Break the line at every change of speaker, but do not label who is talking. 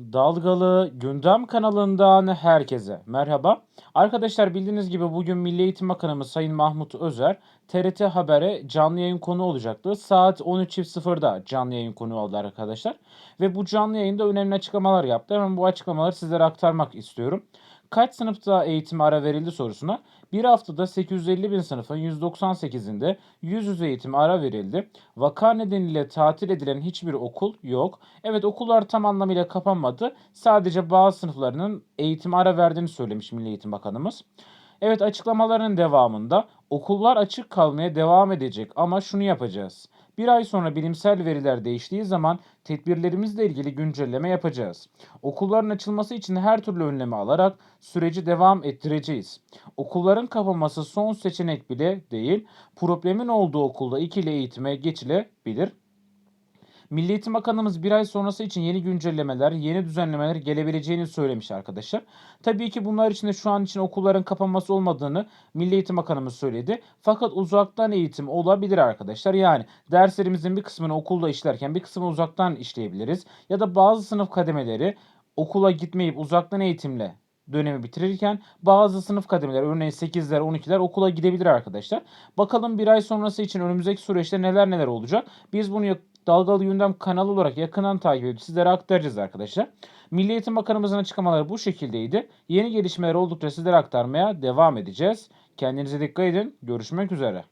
Dalgalı Gündem kanalından herkese merhaba. Arkadaşlar bildiğiniz gibi bugün Milli Eğitim Bakanımız Sayın Mahmut Özer TRT Haber'e canlı yayın konu olacaktı. Saat 13.00'da canlı yayın konu oldu arkadaşlar. Ve bu canlı yayında önemli açıklamalar yaptı. Hemen bu açıklamaları sizlere aktarmak istiyorum. Kaç sınıfta eğitime ara verildi sorusuna bir haftada 850 bin sınıfın 198'inde yüz yüze eğitime ara verildi. Vaka nedeniyle tatil edilen hiçbir okul yok. Evet okullar tam anlamıyla kapanmadı. Sadece bazı sınıflarının eğitime ara verdiğini söylemiş Milli Eğitim Bakanımız. Evet açıklamaların devamında okullar açık kalmaya devam edecek ama şunu yapacağız. Bir ay sonra bilimsel veriler değiştiği zaman tedbirlerimizle ilgili güncelleme yapacağız. Okulların açılması için her türlü önlemi alarak süreci devam ettireceğiz. Okulların kapanması son seçenek bile değil. Problemin olduğu okulda ikili eğitime geçilebilir. Milli Eğitim Bakanımız bir ay sonrası için yeni güncellemeler, yeni düzenlemeler gelebileceğini söylemiş arkadaşlar. Tabii ki bunlar için de şu an için okulların kapanması olmadığını Milli Eğitim Bakanımız söyledi. Fakat uzaktan eğitim olabilir arkadaşlar. Yani derslerimizin bir kısmını okulda işlerken bir kısmını uzaktan işleyebiliriz. Ya da bazı sınıf kademeleri okula gitmeyip uzaktan eğitimle dönemi bitirirken bazı sınıf kademeleri örneğin 8'ler 12'ler okula gidebilir arkadaşlar. Bakalım bir ay sonrası için önümüzdeki süreçte neler neler olacak. Biz bunu Dalgalı Gündem kanalı olarak yakından takip edip sizlere aktaracağız arkadaşlar. Milli Eğitim Bakanımızın açıklamaları bu şekildeydi. Yeni gelişmeler oldukça sizlere aktarmaya devam edeceğiz. Kendinize dikkat edin. Görüşmek üzere.